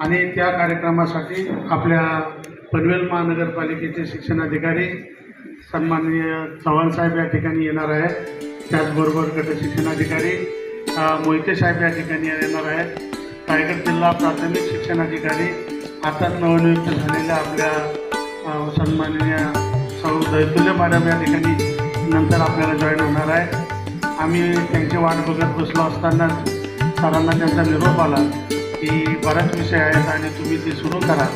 आणि त्या कार्यक्रमासाठी आपल्या पनवेल महानगरपालिकेचे शिक्षणाधिकारी सन्माननीय चव्हाणसाहेब या ठिकाणी येणार आहेत. त्याचबरोबर गटशिक्षणाधिकारी मोहिते साहेब या ठिकाणी येणार आहेत. रायगड जिल्हा प्राथमिक शिक्षणाधिकारी आता नवनियुक्त झालेल्या आपल्या सन्माननीय सौ दैतुल्य मॅडम या ठिकाणी नंतर आपल्याला जॉईन होणार आहे आम्ही त्यांची वाट बघत बसलो असताना सरांना त्यांचा निरोप आला. की बराच विषय आहेत आणि तुम्ही ते सुरू करा.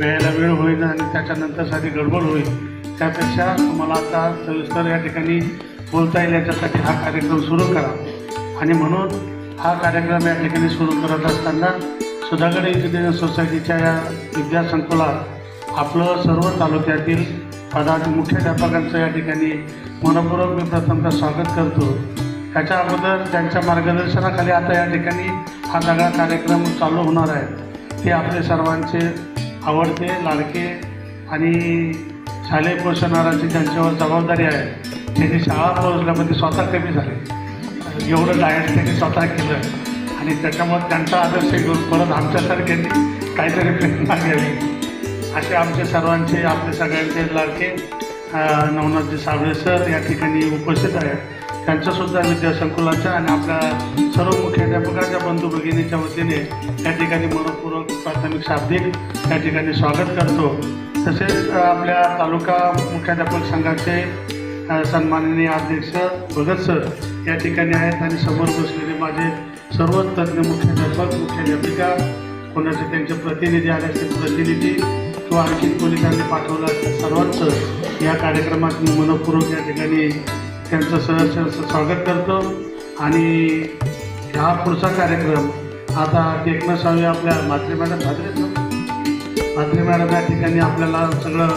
वेळेला वेळ होईल आणि त्याच्यानंतर साधी गडबड होईल. त्यापेक्षा तुम्हाला आता सविस्तर या ठिकाणी बोलता येईल याच्यासाठी हा कार्यक्रम सुरू करा. आणि म्हणून हा कार्यक्रम या ठिकाणी सुरू करत असताना सुधागड इंजिनिअरिंग सोसायटीच्या या विद्यासंकुलात आपलं सर्व तालुक्यातील पदा मुख्याध्यापकांचं या ठिकाणी मनपूर्वक मी प्रथमतः स्वागत करतो. त्याच्या अगोदर त्यांच्या मार्गदर्शनाखाली आता या ठिकाणी हा सगळा कार्यक्रम चालू होणार आहे. ते आपले सर्वांचे आवडते लाडके आणि शालेय पोषणाराची त्यांच्यावर जबाबदारी आहे. त्यांनी शाळा पोहोचल्यामध्ये स्वतः कमी झाले. एवढं डायट त्यांनी स्वतः केलं. आणि त्याच्यामुळे त्यांचा आदर्श घेऊन परत आमच्यासारख्यांनी काहीतरी प्रेरणा घ्यावी. असे आमचे सर्वांचे आपले सगळ्यांचे लाडके नवनाथजी साबळे सर या ठिकाणी उपस्थित आहेत. त्यांचंसुद्धा विद्यासंकुलाच्या आणि आपल्या सर्व मुख्याध्यापकाच्या बंधू भगिनीच्या वतीने या ठिकाणी मनपूर्वक प्राथमिक शाब्दिक या ठिकाणी स्वागत करतो. तसेच आपल्या तालुका मुख्याध्यापक संघाचे सन्माननीय अध्यक्ष भगत सर या ठिकाणी आहेत आणि समोर बसलेले माझे सर्व तज्ज्ञ मुख्याध्यापक मुख्याध्यापिका कोणाचे त्यांचे प्रतिनिधी आले असतील प्रतिनिधी किंवा आणखी कोणी त्यांनी पाठवलं असेल सर्वांचं या कार्यक्रमात मनपूर्वक या ठिकाणी त्यांचं सहर्ष स्वागत करतो. आणि हा पुढचा कार्यक्रम आता टेकणं आपल्या म्हात्रे मॅडम म्हात्रे म्हात्रे मॅडम या ठिकाणी आपल्याला सगळं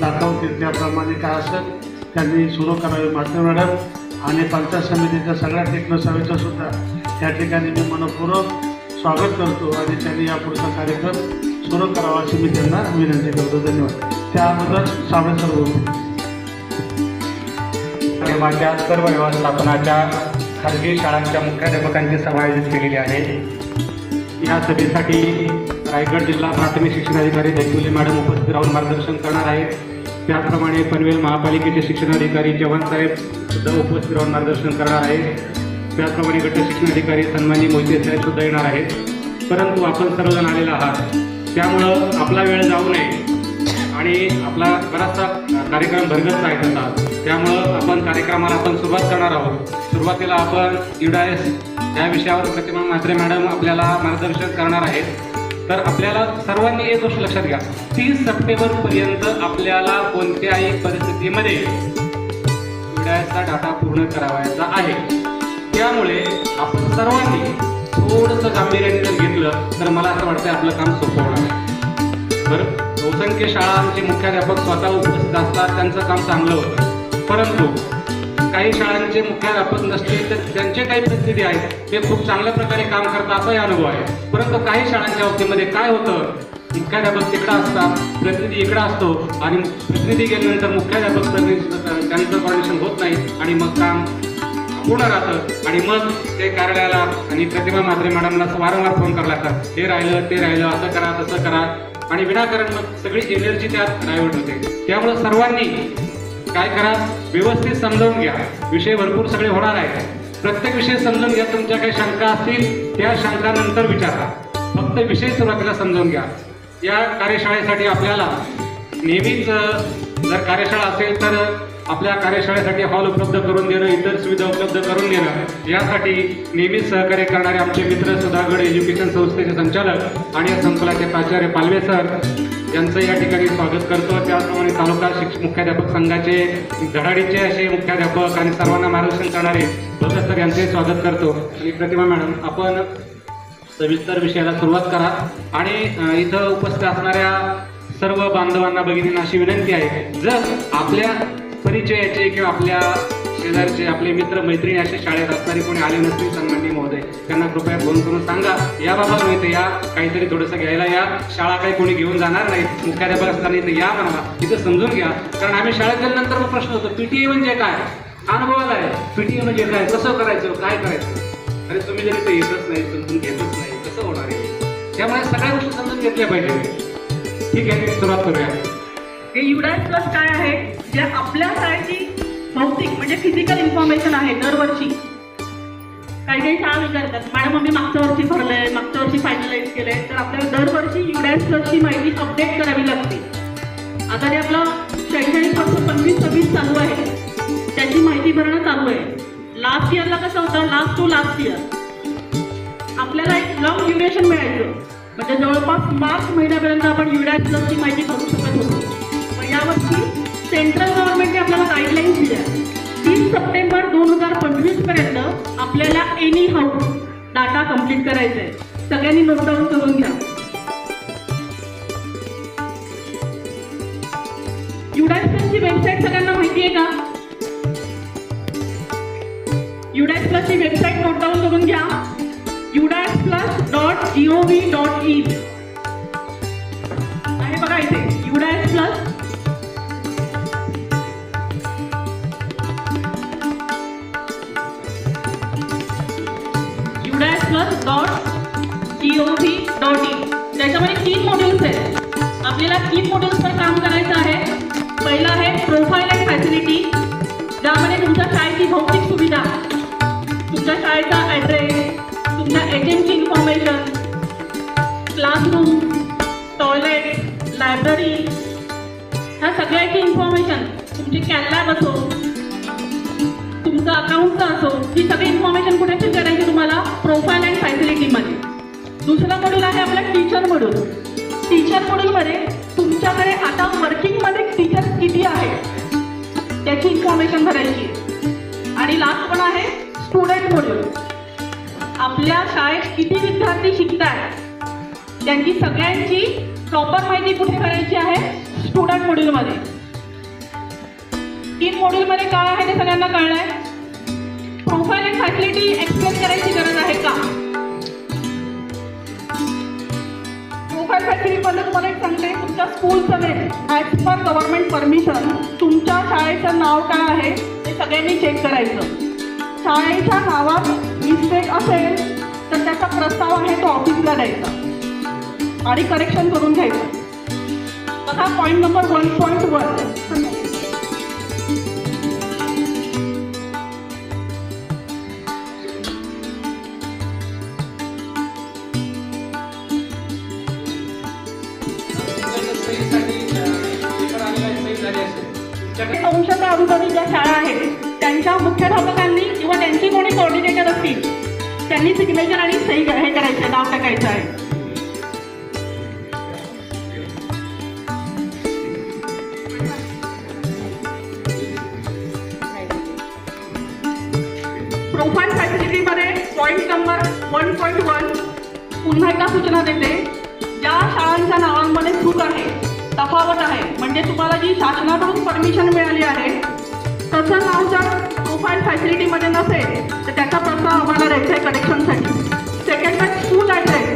दाखवतील त्याप्रमाणे काय असेल त्यांनी सुरू करावे म्हात्रे मॅडम. आणि पंचायत समितीच्या सगळ्या टेकणं सुद्धा या ठिकाणी मी मनपूर्वक स्वागत करतो आणि त्यांनी या पुढचा कार्यक्रम सुरू करावा अशी मी त्यांना विनंती करतो. धन्यवाद. त्याबद्दल साबळे सर बोलतो माध्यमाच्या सर्व व्यवस्थापनाच्या खाजगी शाळांच्या मुख्याध्यापकांची सभा आयोजित केलेली आहे. या सभेसाठी रायगड जिल्हा प्राथमिक शिक्षणाधिकारी दैकुले मॅडम उपस्थित राहून मार्गदर्शन करणार आहेत. त्याचप्रमाणे पनवेल महापालिकेचे शिक्षणाधिकारी जवान साहेब सुद्धा उपस्थित राहून मार्गदर्शन करणार आहेत. त्याचप्रमाणे गट शिक्षणाधिकारी सन्मानी मोहिते साहेब सुद्धा येणार आहेत. परंतु आपण सर्वजण आलेला आहात. त्यामुळं आपला वेळ जाऊ नये. आणि आपला बराचसा कार्यक्रम भरगत आहे तसा. त्यामुळं आपण कार्यक्रमाला आपण सुरुवात करणार आहोत. सुरुवातीला आपण युडायस या विषयावर प्रतिमा म्हात्रे मॅडम आपल्याला मार्गदर्शन करणार आहेत. तर आपल्याला सर्वांनी एक गोष्ट लक्षात घ्या. तीस सप्टेंबरपर्यंत आपल्याला कोणत्याही परिस्थितीमध्ये युडायसचा डाटा पूर्ण करावायचा आहे. त्यामुळे आपण सर्वांनी थोडंसं गांभीर्याने जर घेतलं तर मला असं वाटतं आपलं काम सोपं होणार. बरं? बहुसंख्य शाळांचे मुख्याध्यापक स्वतः उपस्थित असतात त्यांचं काम चांगलं होतं. परंतु काही शाळांचे मुख्याध्यापक नसतील तर त्यांचे काही प्रतिनिधी आहेत ते खूप चांगल्या प्रकारे काम करतात असाही अनुभव आहे. परंतु काही शाळांच्या बाबतीमध्ये काय होतं? मुख्याध्यापक तिकडं असतात प्रतिनिधी इकडं असतो आणि प्रतिनिधी गेल्यानंतर मुख्याध्यापक प्रतिनिधी त्यांचं कॉर्डिनेशन होत नाही आणि मग काम पूर्ण राहतं आणि मग ते कार्यालयाला आणि प्रतिभा म्हात्रे मॅडमला वारंवार फोन करायला लागतात. हे राहिलं ते राहिलं असं करा तसं करा. आणि विनाकारण मग सगळी एनर्जी त्यात डायव्हर्ट होते. त्यामुळं सर्वांनी काय करा? व्यवस्थित समजावून घ्या. विषय भरपूर सगळे होणार आहेत. प्रत्येक विषय समजून घ्या. तुमच्या काही शंका असतील त्या शंका नंतर विचारा. फक्त विषय सुरुवातीला समजावून घ्या. या कार्यशाळेसाठी आपल्याला नेहमीच जर कार्यशाळा असेल तर आपल्या कार्यशाळेसाठी हॉल उपलब्ध करून देणं इतर सुविधा उपलब्ध करून देणं यासाठी नेहमीच सहकार्य करणारे आमचे मित्र सुधागड एज्युकेशन संस्थेचे संचालक आणि या संकुलाचे प्राचार्य पालवे सर यांचं या ठिकाणी स्वागत करतो. त्याचप्रमाणे तालुका शिक्षक मुख्याध्यापक संघाचे धडाडीचे असे मुख्याध्यापक आणि सर्वांना मार्गदर्शन करणारे भगत सर यांचे स्वागत करतो. आणि प्रतिमा मॅडम आपण सविस्तर विषयाला सुरुवात करा. आणि इथं उपस्थित असणाऱ्या सर्व बांधवांना भगिनींना अशी विनंती आहे जर आपल्या परिचयाचे किंवा आपल्या शेजारचे आपले मित्र मैत्रिणी असे शाळेत असणारे कोणी आले नसतील सन्माननीय महोदय त्यांना कृपया फोन करून सांगा. या बाबा नाही तर या काहीतरी थोडंसं घ्यायला या. शाळा काही कोणी घेऊन जाणार नाही मुख्याध्यापक असताना इथं या म्हणा इथं समजून घ्या. कारण आम्ही शाळेत गेल्यानंतर मग प्रश्न होतो पीटीए म्हणजे काय? अनुभवाला आहे. पीटीए म्हणजे काय? कसं करायचं? काय करायचं? अरे तुम्ही जरी ते येतच नाही समजून घेतच नाही कसं होणार आहे त्यामुळे सगळ्या गोष्टी समजून घेतल्या पाहिजे. ठीक आहे सुरुवात करूया. हे युडायस प्लस काय आहे? जे आपल्या शाळेची भौतिक म्हणजे फिजिकल इन्फॉर्मेशन आहे दरवर्षी. काही काही शाळा विचारतात मॅडम आम्ही मागच्या वर्षी भरलंय मागच्या वर्षी फायनलाइज केलंय. तर आपल्याला दरवर्षी युडायस प्लसची माहिती अपडेट करावी लागते. आता जे आपलं शैक्षणिक वर्ष पंचवीस सव्वीस चालू आहे त्याची माहिती भरणं चालू आहे. लास्ट इयरला कसं होतं? लास्ट टू लास्ट इयर आपल्याला एक लॉंग ड्युरेशन मिळायचं. म्हणजे जवळपास मार्च महिन्यापर्यंत आपण युडायस प्लसची माहिती सेंट्रल गव्हर्नमेंटने आपल्याला गाईडलाईन्स दिल्या. तीस सप्टेंबर दोन हजार पंचवीसपर्यंत आपल्याला एनी हाऊ डाटा कंप्लीट करायचा आहे सगळ्यांनी नोटडाऊन करून घ्या. युडायस वेबसाईट सगळ्यांना माहिती आहे का? युडायस प्लसची वेबसाईट नोटडाऊन करून घ्या. UDISE plus dot G O V dot in dot G O V dot in त्याच्यामध्ये तीन मॉड्यूल्स आहेत. आपल्याला तीन मॉड्यूल्सवर काम करायचं आहे. पहिलं आहे प्रोफाईल अँड फॅसिलिटी ज्यामध्ये तुमच्या शाळेची भौतिक सुविधा तुमच्या शाळेचा ॲड्रेस तुमच्या एजंटची इन्फॉर्मेशन क्लासरूम टॉयलेट लायब्ररी ह्या सगळ्याची इन्फॉर्मेशन तुमची कॅनला बसो तुमचं अकाउंटचं असो ही सगळी इन्फॉर्मेशन कुठे फिल करायची तुम्हाला प्रोफाईल अँड फॅसिलिटीमध्ये दुसरं मॉड्यूल आहे आपलं टीचर मॉड्यूल टीचर मॉड्यूलमध्ये तुमच्याकडे आता वर्किंगमध्ये टीचर किती आहेत त्याची इन्फॉर्मेशन भरायची. आणि लास्ट पण आहे स्टुडंट मॉड्यूल आपल्या शाळेत किती विद्यार्थी शिकत आहेत त्यांची सगळ्यांची प्रॉपर माहिती कुठे करायची आहे? स्टुडंट मॉड्यूलमध्ये तीन मॉड्यूलमध्ये काय आहे ते सगळ्यांना कळलं आहे प्रोफाईल अँड फॅसिलिटी एक्सप्लेन करायची गरज आहे का? प्रोफाईल फॅसिलिटीमध्ये तुम्हाला एक सांगते तुमच्या स्कूलचं name as per government permission तुमच्या शाळेचं नाव काय आहे ते सगळ्यांनी चेक करायचं. शाळेच्या नावात मिस्टेक असेल तर त्याचा प्रस्ताव आहे तो ऑफिसला द्यायचा. आणि करेक्शन करून घ्यायचं. बघा point number one point one आहेत त्यांच्या मुख्याध्यापकांनी किंवा त्यांचे कोणी कोऑर्डिनेटर असतील त्यांनी सिग्नेचर आणि सही हे करायचं नाव टाकायचं आहे. Profile फॅसिलिटीमध्ये point number one point one पुन्हा एकदा सूचना देते. ज्या शाळांच्या नावांमध्ये चूक आहे तफावत आहे म्हणजे तुम्हाला जी शासनाकडून परमिशन मिळाली आहे तसं नाव जर प्रोफाईल फॅसिलिटीमध्ये नसेल तर त्याचा प्रस्ताव आम्हाला द्यायचा आहे कनेक्शनसाठी सेकंड आहे स्कूल ॲड्रेस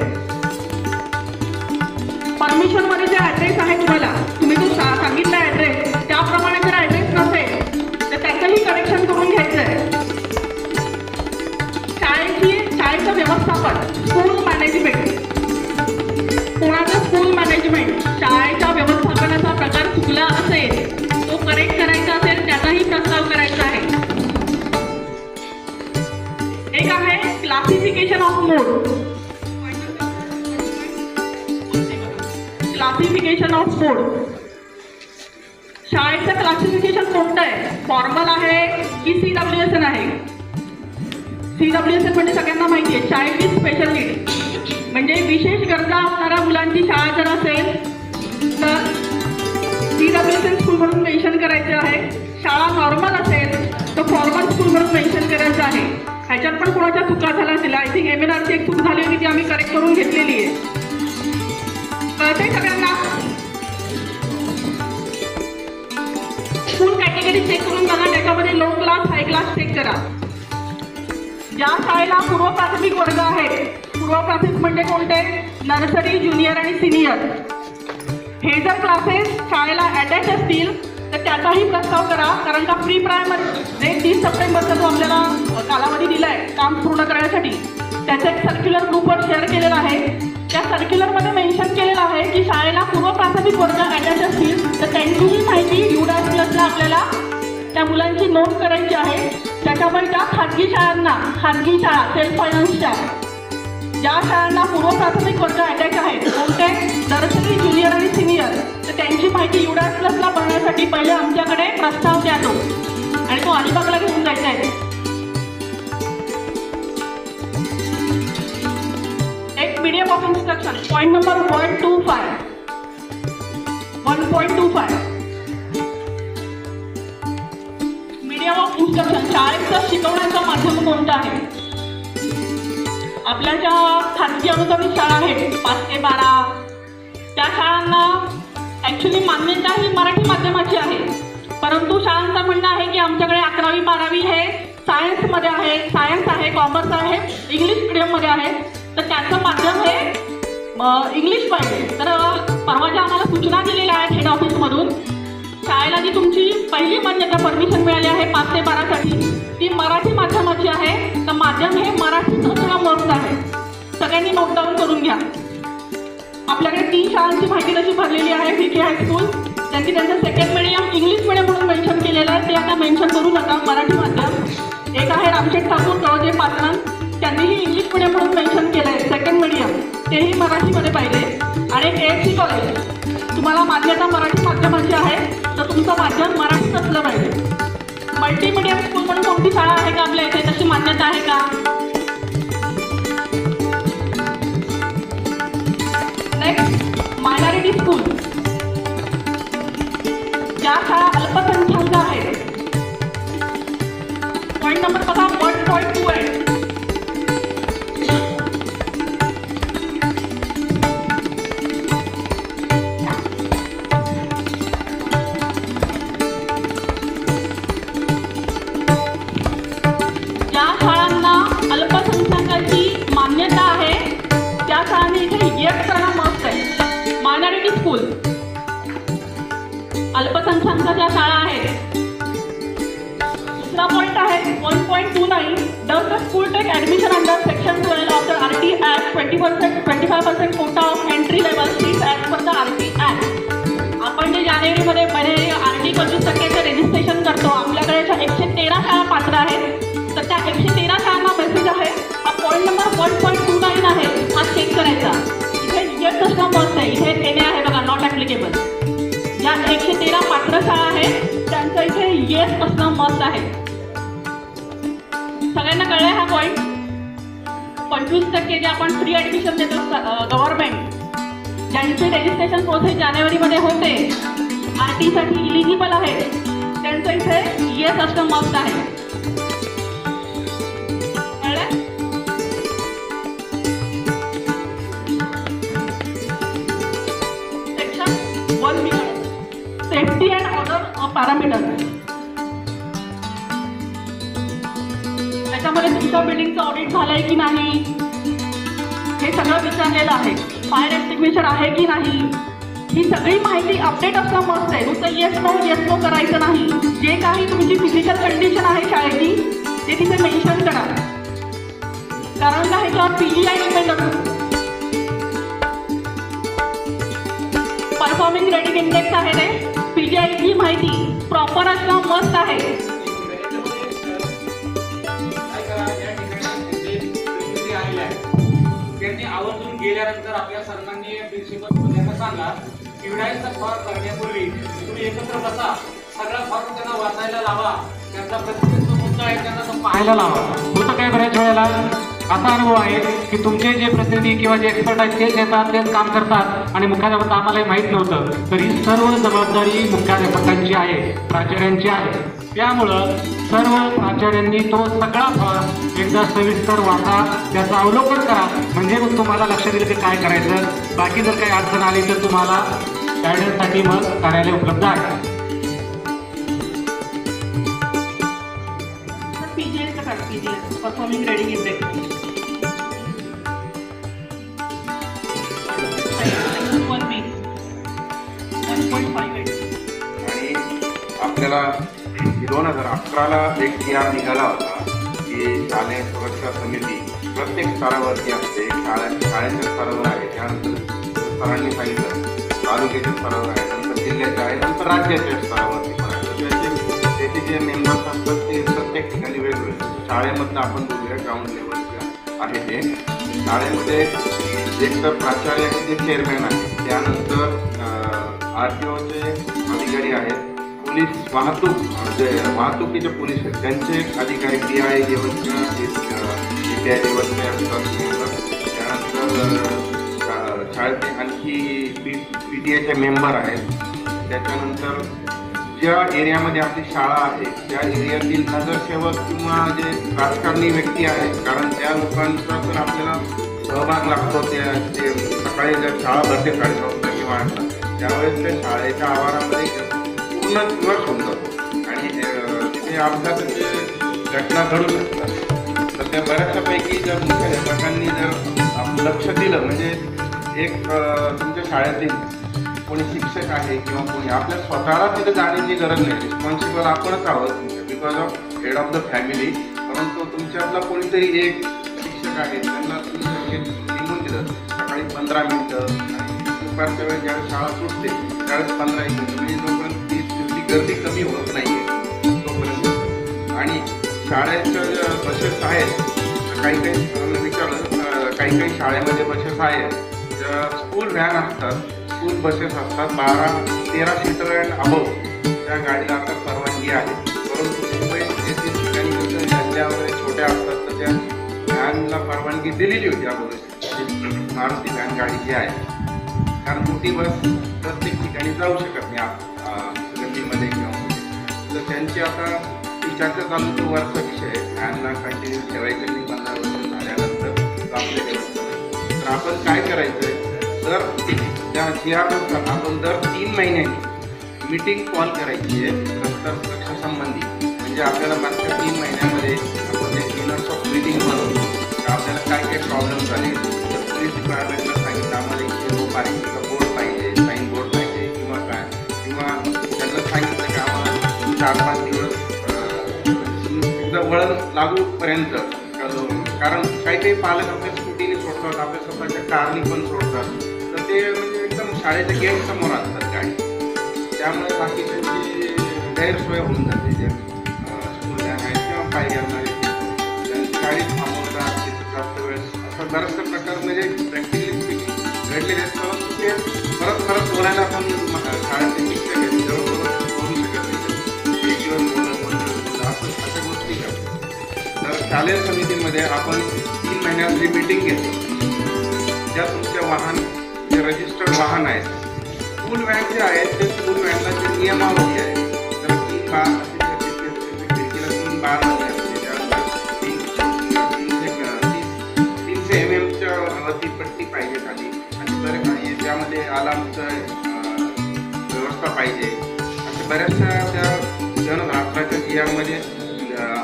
परमिशनमध्ये जे ॲड्रेस आहे तुम्हाला तुम्ही जो सा सांगितला ॲड्रेस त्याप्रमाणे जर ॲड्रेस नसेल तर त्याचंही कनेक्शन करून घ्यायचं आहे शाळेची शाळेचं व्यवस्थापन स्कूल मॅनेजमेंट कोणाचं स्कूल मॅनेजमेंट शाळेच्या व्यवस्थापनाचा प्रकार चुकला असेल तो करेक्ट करायचा असेल त्याचाही प्रस्ताव करायचा आहे. एक आहे classification of mood classification of mood शाळेचं क्लासिफिकेशन कोणतं आहे? फॉर्मल आहे की सी डब्ल्यू एस एन आहे? सी डब्ल्यू एस एन म्हणजे सगळ्यांना माहिती आहे. चाइल्ड विथ स्पेशल नीड म्हणजे विशेष गरजा असणाऱ्या मुलांची शाळा जर असेल तर C W S N school म्हणून मेन्शन करायचं आहे. शाळा नॉर्मल असेल तर फॉर्मल स्कूल म्हणून मेन्शन करायचं आहे. ह्याच्यात पण कोणाच्या चुका झाल्या असतील? आय थिंक एम एन आरची एक चूक झाली होती ती आम्ही करेक्ट करून घेतलेली आहे. कळतंय सगळ्यांना? स्कूल कॅटेगरी चेक करून बघा त्याच्यामध्ये low class high class check करा. ज्या शाळेला पूर्व प्राथमिक वर्ग आहेत पूर्व प्राथमिक म्हणजे कोणते? नर्सरी ज्युनियर आणि सिनियर. हे जर क्लासेस शाळेला अटॅच असतील तर त्याचाही प्रस्ताव करा कारण का प्री प्रायमरी जे तीस सप्टेंबरचा जो आपल्याला कालावधी दिला आहे काम पूर्ण करण्यासाठी त्याचं एक सर्क्युलर ग्रुपवर शेअर केलेलं आहे. त्या सर्क्युलरमध्ये मेन्शन केलेलं आहे की शाळेला पूर्व प्राथमिक वर्ग अटॅच असतील तर त्यांचीही माहिती युडास प्लसला आपल्याला त्या मुलांची नोंद करायची आहे. त्याच्यामुळे त्या खाजगी शाळांना खाजगी शाळा सेल्फ फायनान्सच्या ज्या शाळांना पूर्व प्राथमिक वर्ग अटॅच आहेत कोणते? नर्सरी ज्युनियर आणि सिनियर. तर त्यांची माहिती युडास प्लसला भरण्यासाठी पहिले आमच्याकडे प्रस्ताव द्या तो आणि तो अलिबागला घेऊन जायचा आहे. एक medium of instruction point number one two five one point two five medium of instruction शाळेचं शिकवण्याचं माध्यम कोणतं आहे? आपल्या ज्या खाजगी अनुदानित शाळा आहेत पाच ते बारा त्या शाळांना ॲक्च्युली मान्यता ही मराठी माध्यमाची आहे. परंतु शाळांचं म्हणणं आहे की आमच्याकडे अकरावी बारावी हे सायन्समध्ये आहे सायन्स आहे कॉमर्स आहे इंग्लिश मिडियममध्ये आहे. तर त्याचं माध्यम हे इंग्लिश पाहिजे. तर परवा ज्या आम्हाला सूचना दिलेल्या आहेत हेड ऑफिसमधून शाळेला जी तुमची पहिली मान्यता परमिशन मिळाली आहे पाच ते बारासाठी ती मराठी माध्यमाची आहे. तर माध्यम हे मराठीच असणं मस्त आहे. सगळ्यांनी नोटडाऊन करून घ्या. आपल्याकडे तीन शाळांची माहिती तशी भरलेली आहे व्ही के हायस्कूल त्यांची त्यांचं सेकंड मिडियम इंग्लिश मिडियम म्हणून मेन्शन केलेलं आहे ते आता मेन्शन करू नका. मराठी माध्यम. एक आहे रामशेठ ठाकूर कवजे पाटण त्यांनीही इंग्लिश मिडियम म्हणून मेन्शन केलं आहे सेकंड मिडियम तेही मराठीमध्ये पाहिजे. आणि एक सी कॉलेज तुम्हाला मान्यता मराठी माध्यमाची आहे तर तुमचं माध्यम मराठीच असलं पाहिजे. मल्टीमिडियम स्कूल म्हणून कोणती शाळा आहे का आपल्या इथे? तशी मान्यता आहे का? नेक्स्ट मायनॉरिटी स्कूल ज्या शाळा अल्पसंख्याक आहेत. पॉईंट नंबर बघा वन पॉईंट टू आहे. अल्पसंख्याकाच्या ज्या शाळा आहेत. दुसरा पॉईंट आहे one point two nine does the school take admission under तेरा पात्र शाळा आहेत. त्यांचं इथे येस असणं मस्त आहे. सगळ्यांना कळलं हा पॉईंट पंचवीस टक्के जे आपण फ्री ॲडमिशन देतो गव्हर्नमेंट ज्यांचे रजिस्ट्रेशन प्रोसेस जानेवारीमध्ये होते आर टीसाठी इलिजिबल आहे त्यांचं इथे येस असणं मस्त आहे. बिल्डिंगचं ऑडिट झालंय की नाही? हे सगळं विचारलेलं आहे. फायर एक्स्टिंग्विशर आहे की नाही? ही सगळी माहिती अपडेट असणं मस्त आहे. नुसतं येस नो येस नो करायचं नाही. जे काही तुमची फिजिकल कंडिशन आहे शाळेची ते तिथे मेन्शन करा. कारण का ह्याच्यावर पी जी आय डिपेंड असतो? परफॉर्मिंग रेडिंग इंडेक्स आहे ते. पी जी आयची माहिती प्रॉपर असणं मस्त आहे. गावातून गेल्यानंतर आपल्या सर्वांनी प्रिन्सिपल त्यांना सांगा किवडायचा फॉर्म करण्यापूर्वी तुम्ही एकत्र बसा. सगळा फॉर्म त्यांना वाचायला लावा. त्यांचा प्रत्येक जो मुद्दा आहे त्यांना तो पाहायला लावा. होतं काय बऱ्याच वेळेला? असा अनुभव आहे की तुमचे जे प्रतिनिधी किंवा जे एक्सपर्ट आहेत तेच येतात तेच काम करतात आणि मुख्याध्यापक आम्हालाही माहीत नव्हतं. तर ही सर्व जबाबदारी मुख्याध्यापकांची आहे प्राचार्यांची आहे. त्यामुळं सर्व प्राचार्यांनी तो सगळा फळ एकदा सविस्तर वाचा त्याचं अवलोकन करा. म्हणजे मग तुम्हाला लक्षात येईल की काय करायचं. बाकी जर काही अडचण आली तर तुम्हाला गायडन्ससाठी मग कार्यालय उपलब्ध आहे. परफॉर्मिंग आपल्याला दोन हजार अकराला एक जी निघाला होता. की शालेय सुरक्षा समिती प्रत्येक स्तरावरती असते. शाळा शाळेच्या स्तरावर आहे. त्यानंतर सरांनी सांगितलं तालुक्याच्या स्तरावर आहे. नंतर जिल्ह्याच्या आहे. नंतर राज्याच्या स्तरावरती पण आहे. त्याचे त्याचे जे मेंबर्स असतात ते प्रत्येक ठिकाणी वेगवेगळे. शाळेमधलं आपण बघूया ग्राउंड लेवलच्या आहे ते. शाळेमध्ये एक तर प्राचार्य आणि जे चेअरमॅन आहे त्यानंतर आर टी ओचे अधिकारी आहेत. पोलीस वाहतूक जे वाहतुकीचे पोलीस आहेत त्यांचे एक अधिकारी डी आय लेवलच्या डी आय लेवलचे असतात त्यानंतर शाळेचे आणखी पी पी टी आयचे मेंबर आहेत. त्याच्यानंतर ज्या एरियामध्ये आपली शाळा आहे त्या एरियातील नगरसेवक किंवा जे राजकारणी व्यक्ती आहेत कारण त्या लोकांचा तर आपल्याला सहभाग लागतो त्या ते सकाळी जर शाळा भरते साडेनऊ किंवा त्यावेळेस त्या शाळेच्या आवारामध्ये पूर्ण दिवस होऊन जातो. आणि तिथे अपघाताचे घटना घडू शकतात. तर त्या बऱ्याचशापैकी जर मुख्याध्यापकांनी जर लक्ष दिलं म्हणजे एक तुमच्या शाळेतील कोणी शिक्षक आहे किंवा कोणी आपल्या स्वतःला तिथे जाण्याची गरज नाही. रिस्पॉन्सिबल आपणच आहोत because of head of the family परंतु तुमच्यातला कोणीतरी एक शिक्षक आहे त्यांना तुम्ही हे निघून दिलं सकाळी पंधरा मिनटं दुपारच्या वेळेस ज्यावेळेस शाळा सुटते त्यावेळेस पंधरा एक मिनिटं. म्हणजे गर्दी कमी होत नाही आहे तोपर्यंत. आणि शाळेच्या ज्या बसेस आहेत काही काही विचारलं काही काही शाळेमध्ये बसेस आहेत ज्या स्कूल व्हॅन असतात स्कूल बसेस असतात बारा तेरा सीटर अँड अबव त्या गाडीला आता परवानगी आहे. परंतु मुंबई येथील ठिकाणी वगैरे छोट्या असतात तर त्या व्हॅनला परवानगी दिलेली होती अगोदर मारुती व्हॅन गाडी जी आहे कारण मोठी बस प्रत्येक ठिकाणी जाऊ शकत नाही. आप- त्यांची आता ती चालू तो वरचा विषय आहे? व्हॅनला कंटिन्यू ठेवायचं नाही पंधरा वर्ष झाल्यानंतर तो आपल्या तर आपण काय करायचं आहे तर त्या जी आपण दर तीन महिन्यांनी मीटिंग कॉल करायची आहे रस्ता सुरक्षा म्हणजे आपल्याला मागच्या तीन महिन्यामध्ये आपण एक मिनट्स ऑफ मीटिंग बनवतो तर आपल्याला काय काय प्रॉब्लेम झाले? तर पोलीस डिपार्टमेंटला सांगितलं आम्हाला एक रोप आहे चार पाच दिवस अं, एकदा वळण लागूपर्यंत कारण काही काही पालक आपल्या स्कूटीने सोडतात आपल्या स्वतःच्या कारनी पण सोडतात. तर ते म्हणजे एकदम शाळेच्या गेम समोर असतात गाडी. त्यामुळे बाकीच्यांची गैरसोय होऊन जाते जे आहेत किंवा पायी असणारे त्यांची गाडी थांबवतात जास्त वेळेस असा बराचसा प्रकार म्हणजे प्रॅक्टिकली स्पीकिंग घडलेले आहेत परंतु ते परत परत बोलायला पण शाळेचे शिक्षक आहेत शालेय समितीमध्ये आपण तीन महिन्याची मीटिंग घेतो ज्या तुमच्या वाहन जे रजिस्टर्ड वाहन आहेत स्कूल व्हॅन जे आहेत ते स्कूल व्हॅनला जे नियमावली आहे तर तीन बार तीन बार तीनशे एम एमच्या वरती पट्टी पाहिजे खाली. आणि बरे आणि त्यामध्ये आलामचं व्यवस्था पाहिजे. अशा बऱ्याचशा त्या जनधात्राच्या जियामध्ये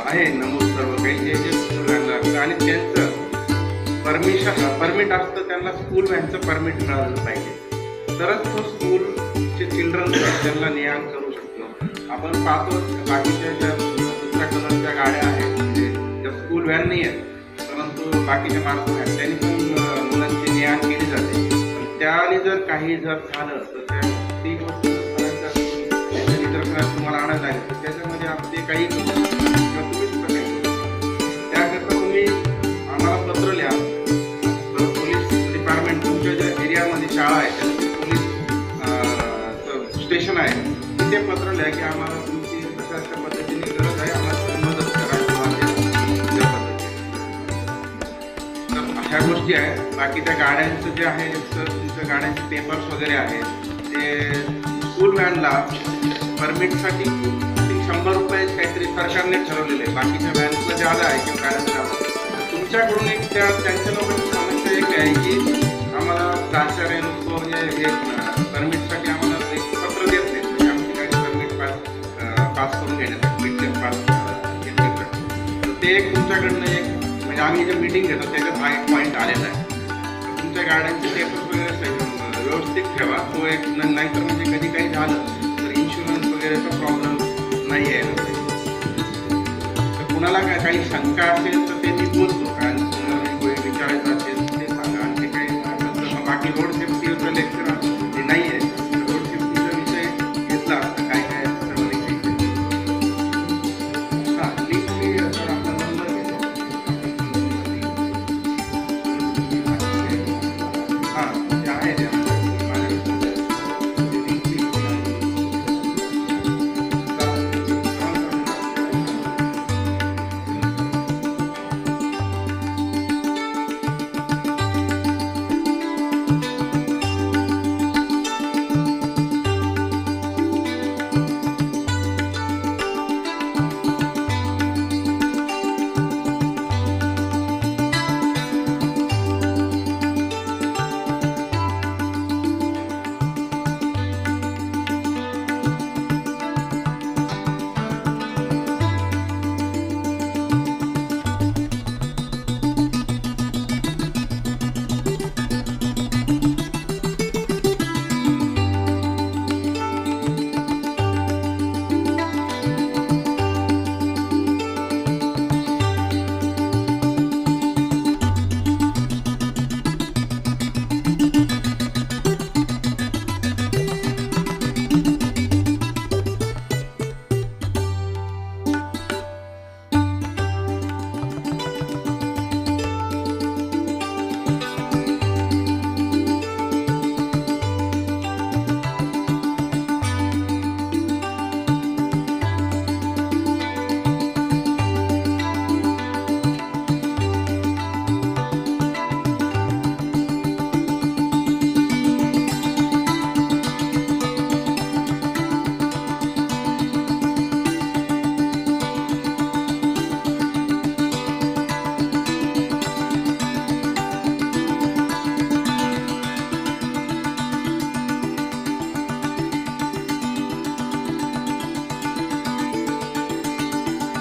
आहे नमूद सर्व काही जे जे स्कूल व्हॅनला आणि त्यांचं परमिशन परमिट असतं त्यांना स्कूल व्हॅनचं परमिट मिळालं पाहिजे. तरच तो स्कूलचे चिल्ड्रन त्यांना ने करू शकतो. आपण पाहतो बाकीच्या ज्या दुसऱ्या कलरच्या गाड्या आहेत म्हणजे त्या स्कूल व्हॅन नाही आहेत परंतु बाकीच्या मार्ग आहेत त्यांनी पण मुलांची ने केली जाते. पण त्याने जर काही जर झालं तर त्या ती गोष्ट तुम्हाला आणत आहे त्याच्यामध्ये त्याच्यामध्ये आपले काही ते पत्र लिहा की आम्हाला तुमची अशा अशा पद्धतीने गरज आहे आम्हाला मदत करा. किंवा तर अशा गोष्टी आहेत. बाकी त्या गाड्यांचं जे आहे तर गाड्यांचे पेपर्स वगैरे आहेत. ते स्कूल व्हॅनला परमिटसाठी शंभर रुपये काहीतरी सरकारने ठरवलेले आहे. बाकीच्या व्हॅन्सला जादा आहे किंवा गाड्यांना जादा तुमच्याकडून एक त्या त्यांच्या लोकांची समस्या एक आहे की आम्हाला प्राचार्य नको म्हणजे एक परमिटसाठी पास करून घेण्याचा मिडटर्म पास तर ते एक तुमच्याकडनं एक म्हणजे आम्ही जे मीटिंग घेतो त्याच्यात हा एक पॉईंट आलेला आहे. तुमच्या गाड्यांचे पेपर्स व्यवस्थित ठेवा. तो एक नाहीतर म्हणजे कधी काही झालं तर इन्शुरन्स वगैरेचा प्रॉब्लेम नाही आहे तर कुणाला काय काही शंका असेल तर ते मी बोलतो. कारण विचारायचं असेल ते सांगा. आणि काही बाकी रोड सेफ्टीचं लेक्चर